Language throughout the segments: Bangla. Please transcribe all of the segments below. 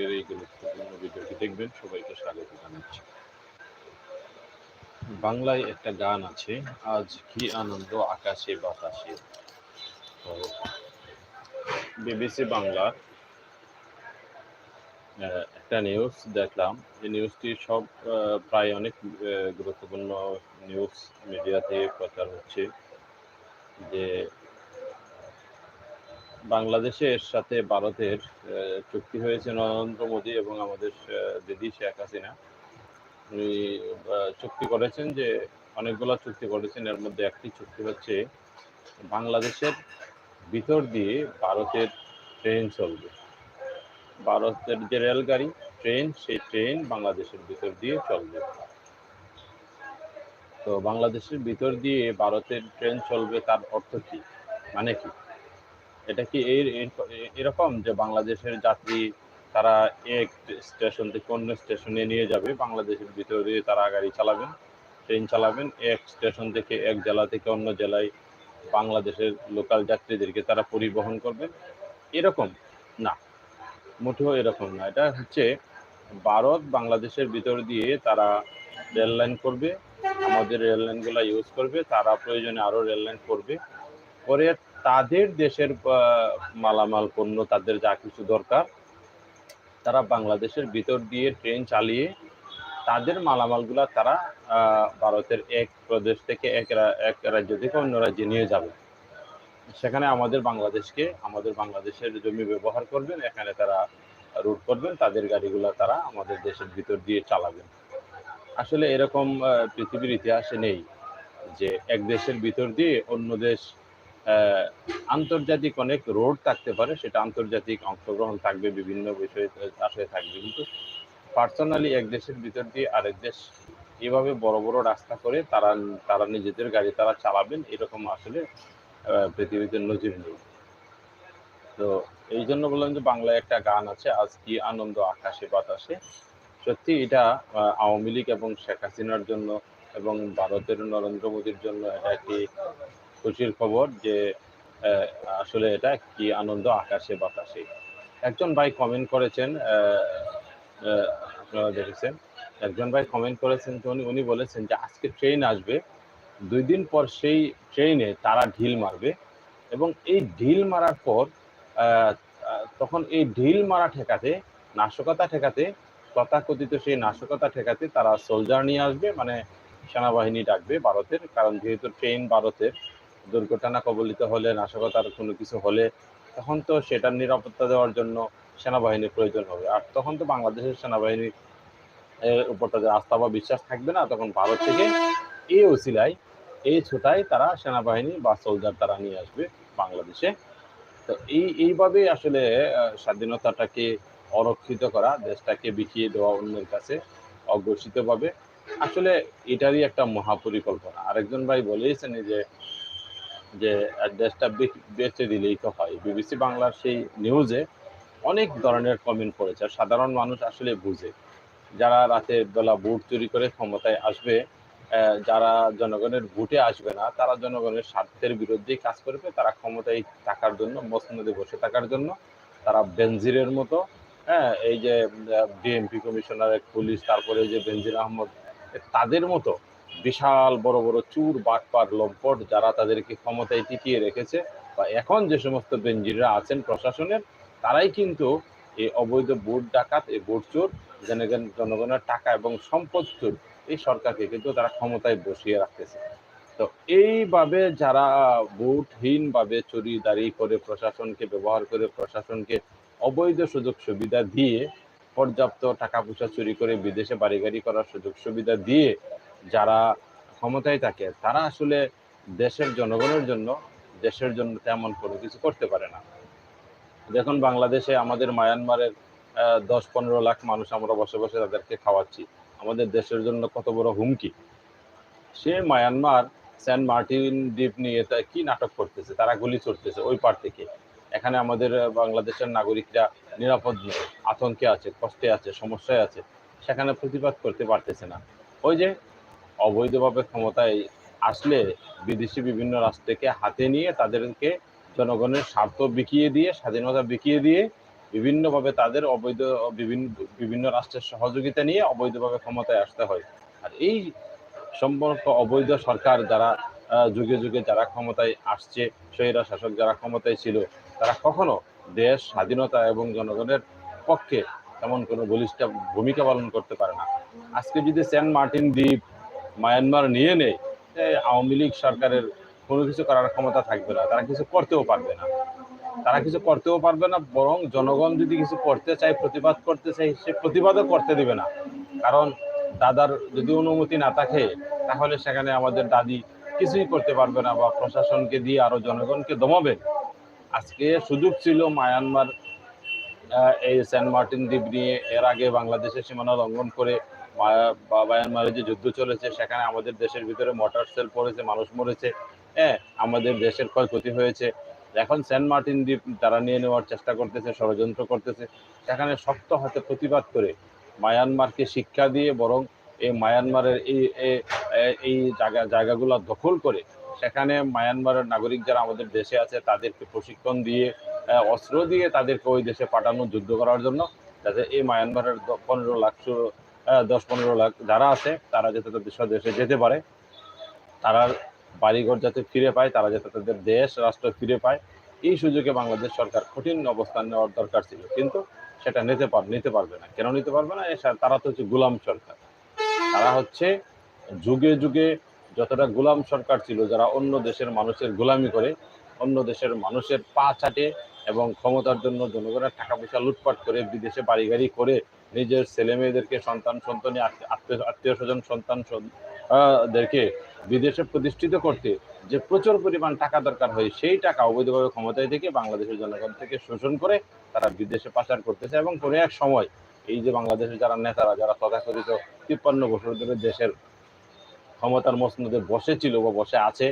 আজকের এই গুরুত্বপূর্ণ ভিডিওটি দেখবেন সবাইকে স্বাগত জানাচ্ছি। বাংলায় একটা গান আছে আজ কি আনন্দ আকাশে বাতাসে? বিবিসি আহ, একটা নিউজ দেখলাম। এই নিউজটি সব প্রায় অনেক গুরুত্বপূর্ণ নিউজ মিডিয়াতে প্রচার হচ্ছে যে বাংলাদেশের সাথে ভারতের চুক্তি হয়েছে নরেন্দ্র মোদী এবং আমাদের দিদি শেখ হাসিনা। উনি চুক্তি করেছেন যে অনেকগুলো চুক্তি করেছেন, এর মধ্যে একটি চুক্তি হচ্ছে বাংলাদেশের ভিতর দিয়ে ভারতের ট্রেন চলবে। ভারতের যে রেলগাড়ি, ট্রেন, সেই ট্রেন বাংলাদেশের ভিতর দিয়ে চলবে। তো বাংলাদেশের ভিতর দিয়ে ভারতের ট্রেন চলবে তার অর্থ কি? মানে কি? এটা কি এই এরকম যে বাংলাদেশের যাত্রী তারা এক স্টেশন থেকে অন্য স্টেশনে নিয়ে যাবে, বাংলাদেশের ভিতরে দিয়ে তারা গাড়ি চালাবেন ট্রেন চালাবেন, এক স্টেশন থেকে এক জেলা থেকে অন্য জেলায় বাংলাদেশের লোকাল যাত্রীদেরকে তারা পরিবহন করবেন এরকম না, মোটেও এরকম না। এটা হচ্ছে ভারত বাংলাদেশের ভিতর দিয়ে তারা রেল লাইন করবে, আমাদের রেল লাইনগুলো ইউজ করবে, তারা প্রয়োজনে আরও রেল লাইন করবে। করে তাদের দেশের মালামাল, পণ্য, তাদের যা কিছু দরকার, তারা বাংলাদেশের ভিতর দিয়ে ট্রেন চালিয়ে তাদের মালামালগুলা তারা ভারতের এক প্রদেশ থেকে এক এক রাজ্য থেকে অন্য রাজ্যে নিয়ে যাবে। সেখানে আমাদের বাংলাদেশকে, আমাদের বাংলাদেশের জমি ব্যবহার করবেন, এখানে তারা রুট করবেন, তাদের গাড়িগুলা তারা আমাদের দেশের ভিতর দিয়ে চালাবেন। আসলে এরকম পৃথিবীর ইতিহাসে নেই যে এক দেশের ভিতর দিয়ে অন্য দেশ আন্তর্জাতিক অনেক রোড থাকতে পারে, সেটা আন্তর্জাতিক অংশগ্রহণ থাকবে, বিভিন্ন বিষয়ে আসে থাকবে। কিন্তু পার্সোনালি এক দেশের ভিতর দিয়ে আরেক দেশ এভাবে বড় বড় রাস্তা করে তারা তারা নিজেদের গাড়ি তারা চালাবেন, এরকম আসলে পৃথিবীতে নজির নেই। তো এই জন্য বললাম যে বাংলায় একটা গান আছে, আজ কি আনন্দ আকাশে বাতাসে। সত্যি এটা আওয়ামী লীগ এবং শেখ হাসিনার জন্য এবং ভারতের নরেন্দ্র মোদীর জন্য এটা একটি খুশির খবর যে আসলে এটা কি আনন্দ আকাশে বাতাসে। একজন ভাই কমেন্ট করেছেন আপনারা দেখেছেন। একজন ভাই কমেন্ট করেছেন যে উনি উনি বলেছেন যে আজকে ট্রেন আসবে, দুই দিন পর সেই ট্রেনে তারা ঢিল মারবে এবং এই ঢিল মারার পর তখন এই ঢিল মারা ঠেকাতে, নাশকতা ঠেকাতে, তথাকথিত সেই নাশকতা ঠেকাতে তারা সোলজার নিয়ে আসবে মানে সেনাবাহিনী ডাকবে ভারতের। কারণ যেহেতু ট্রেন ভারতের দুর্ঘটনা কবলিত হলে নাশকতার কোনো কিছু হলে, তখন তো সেটার নিরাপত্তা দেওয়ার জন্য সেনাবাহিনীর প্রয়োজন হবে। আর তখন তো বাংলাদেশের সেনাবাহিনীর উপর তাদের আস্থা বা বিশ্বাস থাকবে না, তখন ভারত থেকে এই ওসিলায় এই ছোটায় তারা সেনাবাহিনী বা সোলজার তারা নিয়ে আসবে বাংলাদেশে। তো এই এইভাবে আসলে স্বাধীনতাটাকে অরক্ষিত করা, দেশটাকে বিকিয়ে দেওয়া অন্যের কাছে অঘোষিতভাবে, আসলে এটারই একটা মহাপরিকল্পনা। আরেকজন ভাই বলেইছেন যে যে বে- বেচে দিলেই তো হয়। বিবিসি বাংলার সেই নিউজে অনেক ধরনের কমেন্ট করেছে আর সাধারণ মানুষ আসলে বুঝে। যারা রাতের বেলা ভোট চুরি করে ক্ষমতায় আসবে যারা জনগণের ভোটে আসবে না, তারা জনগণের স্বার্থের বিরুদ্ধেই কাজ করবে। তারা ক্ষমতায় থাকার জন্য, মসনদে বসে থাকার জন্য, তারা বেনজিরের মতো হ্যাঁ এই যে ডিএমপি কমিশনার এক পুলিশ, তারপরে যে বেনজির আহমদ তাদের মতো বিশাল বড় বড় চুর বাটপার লম্পট যারা তাদেরকে ক্ষমতায় টিকিয়ে রেখেছে বা এখন যে সমস্ত বেনজিররা আছেন প্রশাসনের, তারাই কিন্তু এই অবৈধ ভোট ডাকাত, এই ভোট চোর জনগণ জনগণের টাকা এবং সম্পদ চোর, এই সরকারকে কিন্তু তারা ক্ষমতায় বসিয়ে রাখতেছে। তো এইভাবে যারা ভোটহীন ভাবে চুরি, দাঁড়ি করে প্রশাসনকে ব্যবহার করে প্রশাসনকে অবৈধ সুযোগ সুবিধা দিয়ে পর্যাপ্ত টাকা পয়সা চুরি করে বিদেশে বাড়ি গাড়ি করার সুযোগ সুবিধা দিয়ে যারা ক্ষমতায় থাকে, তারা আসলে দেশের জনগণের জন্য, দেশের জন্য তেমন কোনো কিছু করতে পারে না। দেখুন, বাংলাদেশে আমাদের মায়ানমারের দশ পনেরো লাখ মানুষ আমরা বসে বসে তাদেরকে খাওয়াচ্ছি। আমাদের দেশের জন্য কত বড় হুমকি। সে মায়ানমার, সেন্ট মার্টিন দ্বীপ নিয়ে তা কি নাটক করতেছে? তারা গুলি চড়তেছে ওই পার থেকে। এখানে আমাদের বাংলাদেশের নাগরিকরা নিরাপদ আতঙ্কে আছে, কষ্টে আছে, সমস্যায় আছে। সেখানে প্রতিবাদ করতে পারতেছে না। ওই যে অবৈধভাবে ক্ষমতায় আসলে বিদেশি বিভিন্ন রাষ্ট্রকে হাতে নিয়ে তাদেরকে জনগণের স্বার্থ বিকিয়ে দিয়ে, স্বাধীনতা বিকিয়ে দিয়ে বিভিন্নভাবে তাদের অবৈধ, বিভিন্ন বিভিন্ন রাষ্ট্রের সহযোগিতা নিয়ে অবৈধভাবে ক্ষমতায় আসতে হয়। আর এই সম্পর্ক অবৈধ সরকার যারা যুগে যুগে যারা ক্ষমতায় আসছে, স্বৈরা শাসক যারা ক্ষমতায় ছিল, তারা কখনো দেশ, স্বাধীনতা এবং জনগণের পক্ষে তেমন কোনো বলিষ্ঠ ভূমিকা পালন করতে পারে না। আজকে যদি সেন্ট মার্টিন দ্বীপ মায়ানমার নিয়ে এ, আওয়ামী লীগ সরকারের কোনো কিছু করার ক্ষমতা থাকবে না তারা কিছু করতেও পারবে না। তারা কিছু করতেও পারবে না বরং জনগণ যদি কিছু করতে চায় প্রতিবাদ করতে চায় সে প্রতিবাদও করতে দিবে না। কারণ দাদার যদি অনুমতি না থাকে তাহলে সেখানে আমাদের দাদি কিছুই করতে পারবে না বা প্রশাসনকে দিয়ে আরও জনগণকে দমাবে। আজকে সুযোগ ছিল মায়ানমার এই সেন্ট মার্টিন দ্বীপ নিয়ে এর আগে বাংলাদেশের সীমানা লঙ্ঘন করে মায়ানমারে যে যুদ্ধ চলেছে, সেখানে আমাদের দেশের ভিতরে মোটর সেল পড়েছে, মানুষ মরেছে। হ্যাঁ আমাদের দেশের ক্ষয়ক্ষতি হয়েছে। এখন সেন্ট মার্টিন দ্বীপ তারা নিয়ে নেওয়ার চেষ্টা করতেছে, ষড়যন্ত্র করতেছে। সেখানে শক্ত হাতে প্রতিবাদ করে মায়ানমারকে শিক্ষা দিয়ে বরং এই মায়ানমারের এই, এই- জায়গা, জায়গাগুলো দখল করে সেখানে মায়ানমারের নাগরিক যারা আমাদের দেশে আছে, তাদেরকে প্রশিক্ষণ দিয়ে অস্ত্র দিয়ে তাদেরকে ওই দেশে পাঠানো, যুদ্ধ করার জন্য। যাতে এই মায়ানমারের পনেরো লাখ দশ পনেরো লাখ যারা আছে, তারা যাতে তাদের স্বদেশে যেতে পারে। তারা বাড়িঘর যাতে ফিরে পায়, তারা যাতে তাদের দেশ, রাষ্ট্র ফিরে পায়, এই সুযোগে বাংলাদেশ সরকার কঠিন অবস্থান নেওয়ার দরকার ছিল। কিন্তু সেটা নিতে পার নিতে পারবে না। কেন নিতে পারবে না? তারা তো হচ্ছে গোলাম সরকার। তারা হচ্ছে যুগে যুগে যতটা গোলাম সরকার ছিল, যারা অন্য দেশের মানুষের গোলামি করে, অন্য দেশের মানুষের পা চাটে এবং ক্ষমতার জন্য জনগণের টাকা পয়সা লুটপাট করে, বিদেশে বাড়ি গাড়ি করে নিজের ছেলে মেয়েদেরকে সন্তান সন্তানী, আত্মীয় স্বজন, সন্তান দেরকে বিদেশে প্রতিষ্ঠিত করতে যে প্রচুর পরিমাণ টাকা দরকার হয়, সেই টাকা অবৈধভাবে ক্ষমতায় থেকে বাংলাদেশের জনগণ থেকে শোষণ করে তারা বিদেশে পাচার করতেছে এবং কোনো এক সময় এই যে বাংলাদেশের যারা নেতারা, যারা তথাকথিত তিপ্পান্ন বছর ধরে দেশের ক্ষমতার মসনদে বসে ছিল বা বসে আছে,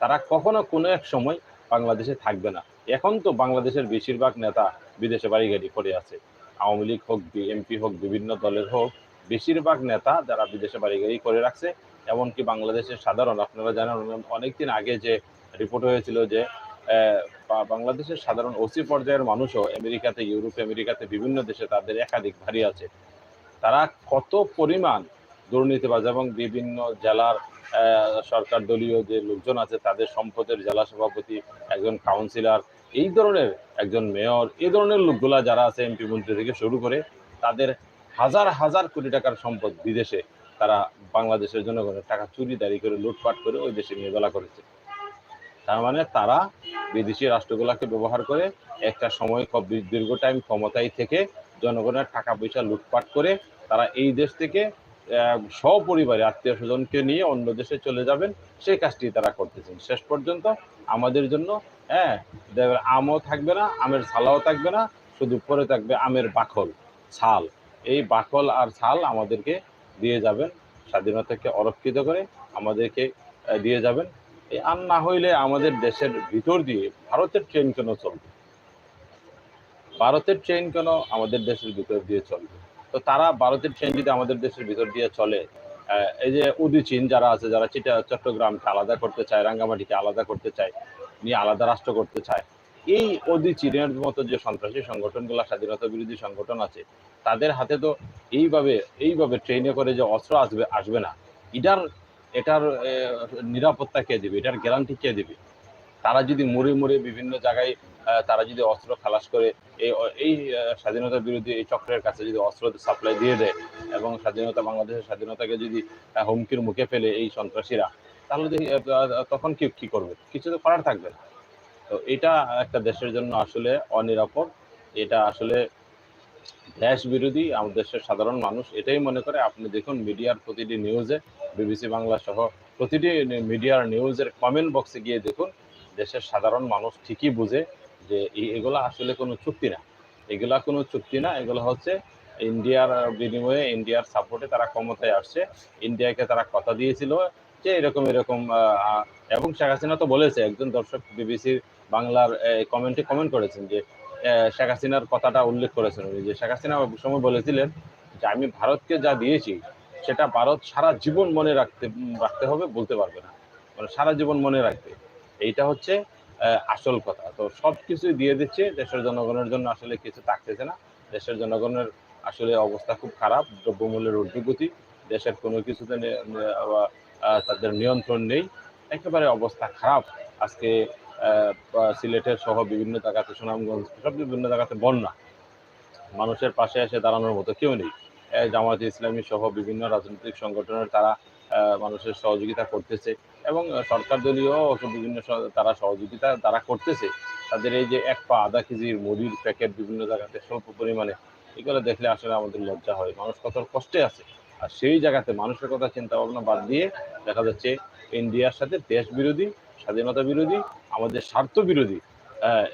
তারা কখনো কোনো এক সময় বাংলাদেশে থাকবে না। এখন তো বাংলাদেশের বেশিরভাগ নেতা বিদেশে বাড়ি গাড়ি করে আছে। আওয়ামী লীগ হোক এমপি হোক, বিভিন্ন দলের হোক, বেশিরভাগ নেতা যারা বিদেশে বাড়ি গাড়ি করে রাখছে, এমনকি বাংলাদেশের সাধারণ, আপনারা জানেন অনেকদিন আগে যে রিপোর্ট হয়েছিল যে বাংলাদেশের সাধারণ ওসি পর্যায়ের মানুষও আমেরিকাতে, ইউরোপ, আমেরিকাতে বিভিন্ন দেশে তাদের একাধিক ভারী আছে। তারা কত পরিমাণ দুর্নীতিবাজ এবং বিভিন্ন জেলার সরকার দলীয় যে লোকজন আছে, তাদের সম্পদের জেলা সভাপতি, একজন কাউন্সিলর এই ধরনের একজন মেয়র, এ ধরনের লোকগুলা যারা আছে এমপি মন্ত্রী থেকে শুরু করে, তাদের হাজার হাজার কোটি টাকার সম্পদ বিদেশে তারা বাংলাদেশের জনগণের টাকা চুরি দাঁড়ি করে, লুটপাট করে ওই দেশে নিয়ে করেছে। তার মানে তারা বিদেশি রাষ্ট্রগুলাকে ব্যবহার করে একটা সময় খুব দীর্ঘ টাইম ক্ষমতায় থেকে জনগণের টাকা পয়সা লুটপাট করে তারা এই দেশ থেকে সপরিবারে আত্মীয় স্বজনকে নিয়ে অন্য দেশে চলে যাবেন, সেই কাজটি তারা করতেছেন। শেষ পর্যন্ত আমাদের জন্য হ্যাঁ আমও থাকবে না, আমের ছালাও থাকবে না, শুধু পরে থাকবে আমের বাকল, ছাল। এই বাকল আর ছাল আমাদেরকে দিয়ে যাবেন স্বাধীনতাকে অরক্ষিত করে আমাদেরকে দিয়ে যাবেন। এই আর না হইলে আমাদের দেশের ভিতর দিয়ে ভারতের ট্রেন কেন চলবে? ভারতের ট্রেন কেন আমাদের দেশের ভিতর দিয়ে চলবে? তো তারা ভারতের ট্রেন যদি আমাদের দেশের ভিতর দিয়ে চলে এই যে উদিচীন যারা আছে, যারা চিটা চট্টগ্রামকে আলাদা করতে চায়, রাঙ্গামাটিকে আলাদা করতে চায়, নিয়ে আলাদা রাষ্ট্র করতে চায়, এই অদি চীনের মতো যে সন্ত্রাসী সংগঠনগুলো, স্বাধীনতা বিরোধী সংগঠন আছে, তাদের হাতে তো এইভাবে এইভাবে ট্রেনে করে যে অস্ত্র আসবে আসবে না। এটার এটার নিরাপত্তা কে দেবে? এটার গ্যারান্টি কে দেবে? তারা যদি মরে মরে বিভিন্ন জায়গায় তারা যদি অস্ত্র খালাস করে এই এই আহ, স্বাধীনতা বিরোধী এই চক্রের কাছে যদি অস্ত্র সাপ্লাই দিয়ে দেয় এবং স্বাধীনতা বাংলাদেশের স্বাধীনতাকে যদি হুমকির মুখে ফেলে এই সন্ত্রাসীরা তাহলে তখন কি কি করবে? কিছু তো করার থাকবে না। তো এটা একটা দেশের জন্য আসলে অনিরাপদ। এটা আসলে দেশ বিরোধী আমাদের দেশের সাধারণ মানুষ এটাই মনে করে। আপনি দেখুন মিডিয়ার প্রতিটি নিউজে বিবিসি বাংলা সহ প্রতিটি মিডিয়ার নিউজের কমেন্ট বক্সে গিয়ে দেখুন দেশের সাধারণ মানুষ ঠিকই বুঝে যে এগুলা আসলে কোনো চুক্তি না। এগুলা কোনো চুক্তি না, এগুলো হচ্ছে ইন্ডিয়ার বিনিময়ে ইন্ডিয়ার সাপোর্টে তারা ক্ষমতায় আসছে। ইন্ডিয়াকে তারা কথা দিয়েছিল যে এরকম এরকম এবং শেখ হাসিনা তো বলেছে, একজন দর্শক বিবিসির বাংলার কমেন্টে কমেন্ট করেছেন যে শেখ হাসিনার কথাটা উল্লেখ করেছেন উনি যে, শেখ হাসিনা সময় বলেছিলেন যে আমি ভারতকে যা দিয়েছি, সেটা ভারত সারা জীবন মনে রাখতে রাখতে হবে, বলতে পারবে না। মানে সারা জীবন মনে রাখবে। এইটা হচ্ছে আসল কথা। তো সব কিছুই দিয়ে দিচ্ছে দেশের জনগণের জন্য আসলে কিছু থাকতেছে না। দেশের জনগণের আসলে অবস্থা খুব খারাপ, দ্রব্যমূল্যের ঊর্ধ্বগতি, দেশের কোনো কিছুতে তাদের নিয়ন্ত্রণ নেই। একেবারে অবস্থা খারাপ। আজকে সিলেটের সহ বিভিন্ন জায়গাতে, সুনামগঞ্জ সব বিভিন্ন জায়গাতে বন্যা। মানুষের পাশে এসে দাঁড়ানোর মতো কেউ নেই। জামায়াতে ইসলামী সহ বিভিন্ন রাজনৈতিক সংগঠনের তারা মানুষের সহযোগিতা করতেছে। এবং সরকার দলীয় বিভিন্ন তারা সহযোগিতা তারা করতেছে। তাদের এই যে এক পা আধা কেজির মুড়ির প্যাকেট বিভিন্ন জায়গাতে স্বল্প পরিমাণে, এগুলো দেখলে আসলে আমাদের লজ্জা হয়। মানুষ কত কষ্টে আছে। আর সেই জায়গাতে মানুষের কথা চিন্তা ভাবনা বাদ দিয়ে দেখা যাচ্ছে ইন্ডিয়ার সাথে দেশ বিরোধী, স্বাধীনতা বিরোধী, আমাদের স্বার্থ বিরোধী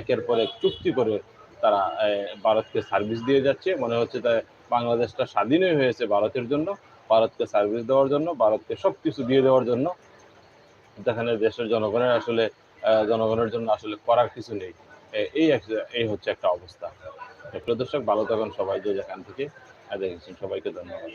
একের পর এক চুক্তি করে তারা ভারতকে সার্ভিস দিয়ে যাচ্ছে। মনে হচ্ছে তা বাংলাদেশটা স্বাধীনই হয়েছে ভারতের জন্য, ভারতকে সার্ভিস দেওয়ার জন্য, ভারতকে সব কিছু দিয়ে দেওয়ার জন্য। যেখানে দেশের জনগণের আসলে জনগণের জন্য আসলে করার কিছু নেই। এই এই হচ্ছে একটা অবস্থা। প্রিয় দর্শক, ভালো থাকুন সবাই, যে যেখান থেকে দেখেছেন সবাইকে ধন্যবাদ।